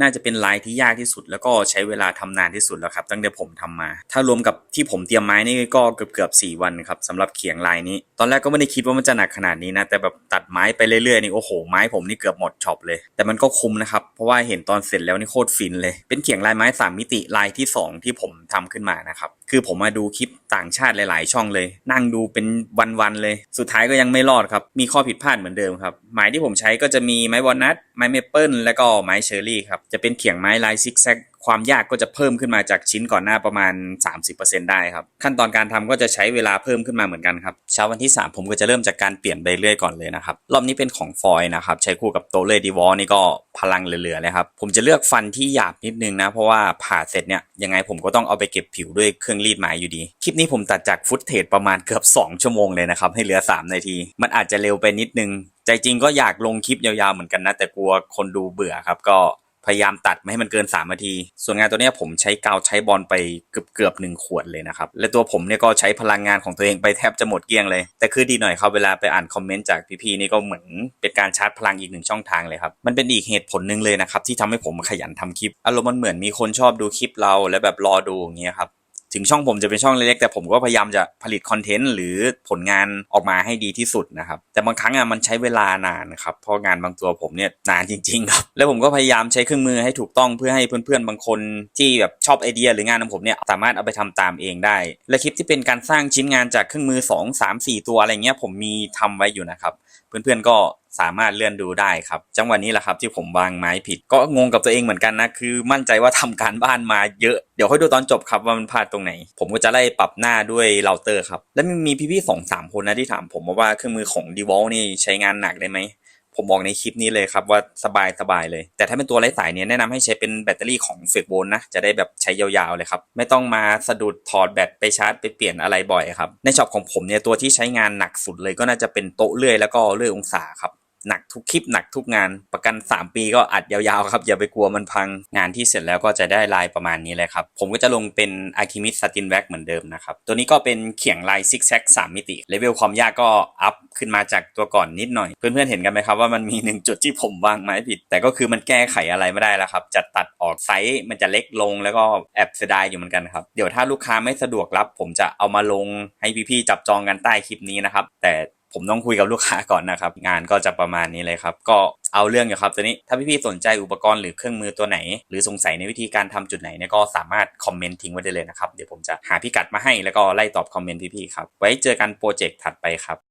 น่าจะเป็นลายที่ยากที่สุด แล้วก็ใช้เวลาทำนานที่สุดแล้วครับ ตั้งแต่ผมทำมา ถ้ารวมกับที่ผมเตรียมไม้นี่ก็เกือบเกือบสี่วันครับสำหรับเขียงลายนี้ ตอนแรกก็ไม่ได้คิดว่ามันจะหนักขนาดนี้นะแต่แบบตัดไม้ไปเรื่อยๆนี่โอ้โหไม้ผมนี่เกือบหมดช็อปเลย แต่มันก็คุ้มนะครับเพราะว่าเห็นตอนเสร็จแล้วนี่โคตรฟินเลย เป็นเขียงลายไม้สามมิติลายที่สองที่ผมทำขึ้นมานะครับ คือผมมาดูคลิปต่างชาติหลาย ๆ ช่องเลย นั่งดูเป็นวันๆเลย สุดท้ายก็ยังไม่รอดครับ มีข้อผิดพลาดเหมือนเดิมครับ ไม้ที่ผมใช้ก็จะมีไม้วอลนัทไม้เมเปิลและก็ไม้เชอร์รี่ครับ จะเป็นเขียงไม้ลายซิกแซกความยากก็จะเพิ่มขึ้นมาจากชิ้นก่อนหน้าประมาณ 30%ได้ครับ ขั้นตอนการทำก็จะใช้เวลาเพิ่มขึ้นมาเหมือนกันครับเช้าวันที่ 3 ผมก็จะเริ่มจากการเปลี่ยนใบเลื่อยก่อนเลยนะครับ รอบนี้เป็นของฟอยล์นะครับ ใช้คู่กับโตเลดีวอลนี่ก็พลังเหลือๆเลยครับ ผมจะเลือกฟันที่หยาบนิดนึงนะ เพราะว่าผ่าเสร็จเนี่ยยังไงผมก็ต้องเอาไปเก็บผิวด้วยเครื่องรีดไม้อยู่ดี คลิปนี้ผมตัดจากฟุตเทจประมาณเกือบ 2 ชั่วโมงเลยนะครับให้เหลือ 3 นาที มันอาจจะเร็วไปนิดนึง ใจจริงก็อยากลงคลิปยาวๆเหมือนกันนะแต่กลัวคนดูเบื่อครับก็ พยายามตัดไม่ให้มันเกิน 3 นาที ส่วนงานตัวนี้ผมใช้กาวใช้บอลไปเกือบเกือบหนึ่งขวดเลยนะครับ และตัวผมเนี่ยก็ใช้พลังงานของตัวเองไปแทบจะหมดเกลี้ยงเลย แต่คือดีหน่อยครับเวลาไปอ่านคอมเมนต์จากพี่ๆนี่ก็เหมือนเป็นการชาร์จพลังอีกหนึ่งช่องทางเลยครับ มันเป็นอีกเหตุผลหนึ่งเลยนะครับที่ทำให้ผมขยันทำคลิป อารมณ์มันเหมือนมีคนชอบดูคลิปเราและแบบรอดูอย่างเงี้ยครับ ถึงช่องผมจะเป็นช่องเล็กๆแต่ผมก็พยายามจะผลิตคอนเทนต์หรือผลงานออกมาให้ดีที่สุดนะครับ แต่บางครั้งอะมันใช้เวลานานครับเพราะงานบางตัวผมเนี่ยนานจริงๆครับแล้วผมก็พยายามใช้เครื่องมือให้ถูกต้องเพื่อให้เพื่อนๆบางคนที่แบบชอบไอเดียหรืองานของผมเนี่ยสามารถเอาไปทำตามเองได้ และคลิปที่เป็นการสร้างชิ้นงานจากเครื่องมือ 2 3 4 ตัวอะไรเงี้ยผมมีทำไว้อยู่นะครับ เพื่อนๆก็สามารถเลื่อนดูได้ครับ จังหวะนี้แหละครับที่ผมวางไม้ผิด ก็งงกับตัวเองเหมือนกันนะ คือมั่นใจว่าทำการบ้านมาเยอะ เดี๋ยวค่อยดูตอนจบครับว่ามันพลาดตรงไหน ผมก็จะไล่ปรับหน้าด้วยเราเตอร์ครับ แล้วมีพี่ๆสองสามคนนะที่ถามผมมาว่าเครื่องมือของ d e v o l นี่ใช้งานหนักได้ไหมผมบอกในคลิปนี้เลยครับว่าสบายสบายเลย แต่ถ้าเป็นตัวไร้สายเนี่ยแนะนำให้ใช้เป็นแบตเตอรี่ของเฟกโวลนะ จะได้แบบใช้ยาวๆเลยครับ ไม่ต้องมาสะดุดถอดแบตไปชาร์จไปเปลี่ยนอะไรบ่อยครับ ในช็อปของผมเนี่ยตัวที่ใช้งานหนักสุดเลยก็น่าจะเป็นโต๊ะเลื่อยแล้วก็เลื่อยองศาครับ หนักทุกคลิปหนักทุกงานประกัน 3 ปีก็อัดยาวๆครับ อย่าไปกลัวมันพังงานที่เสร็จแล้วก็จะได้ลายประมาณนี้เลยครับ ผมก็จะลงเป็น a r c h i m i d Satin Wax เหมือนเดิมนะครับ ตัวนี้ก็เป็นเขียงลายซิกแซก3มิติเลเวลความยากก็อัพขึ้นมาจากตัวก่อนนิดหน่อย เพื่อนๆเห็นกันไหมครับว่ามันมีหนึ่งจุดที่ผมวางไม้ผิด แต่ก็คือมันแก้ไขอะไรไม่ได้แล้วครับจะตัดออกไซส์มันจะเล็กลงแล้วก็แอบเสียดายอยู่เหมือนกันครับเดี๋ยวถ้าลูกค้าไม่สะดวกรับ ผมจะเอามาลงให้พี่ๆจับจองกันใต้คลิปนี้นะครับแต่ ผมต้องคุยกับลูกค้าก่อนนะครับ งานก็จะประมาณนี้เลยครับ ก็เอาเรื่องอยู่ครับตัวนี้ถ้าพี่ๆสนใจอุปกรณ์หรือเครื่องมือตัวไหน หรือสงสัยในวิธีการทำจุดไหนเนี่ยก็สามารถคอมเมนต์ทิ้งไว้ได้เลยนะครับเดี๋ยวผมจะหาพิกัดมาให้แล้วก็ไล่ตอบคอมเมนต์พี่ๆครับไว้เจอกันโปรเจกต์ถัดไปครับ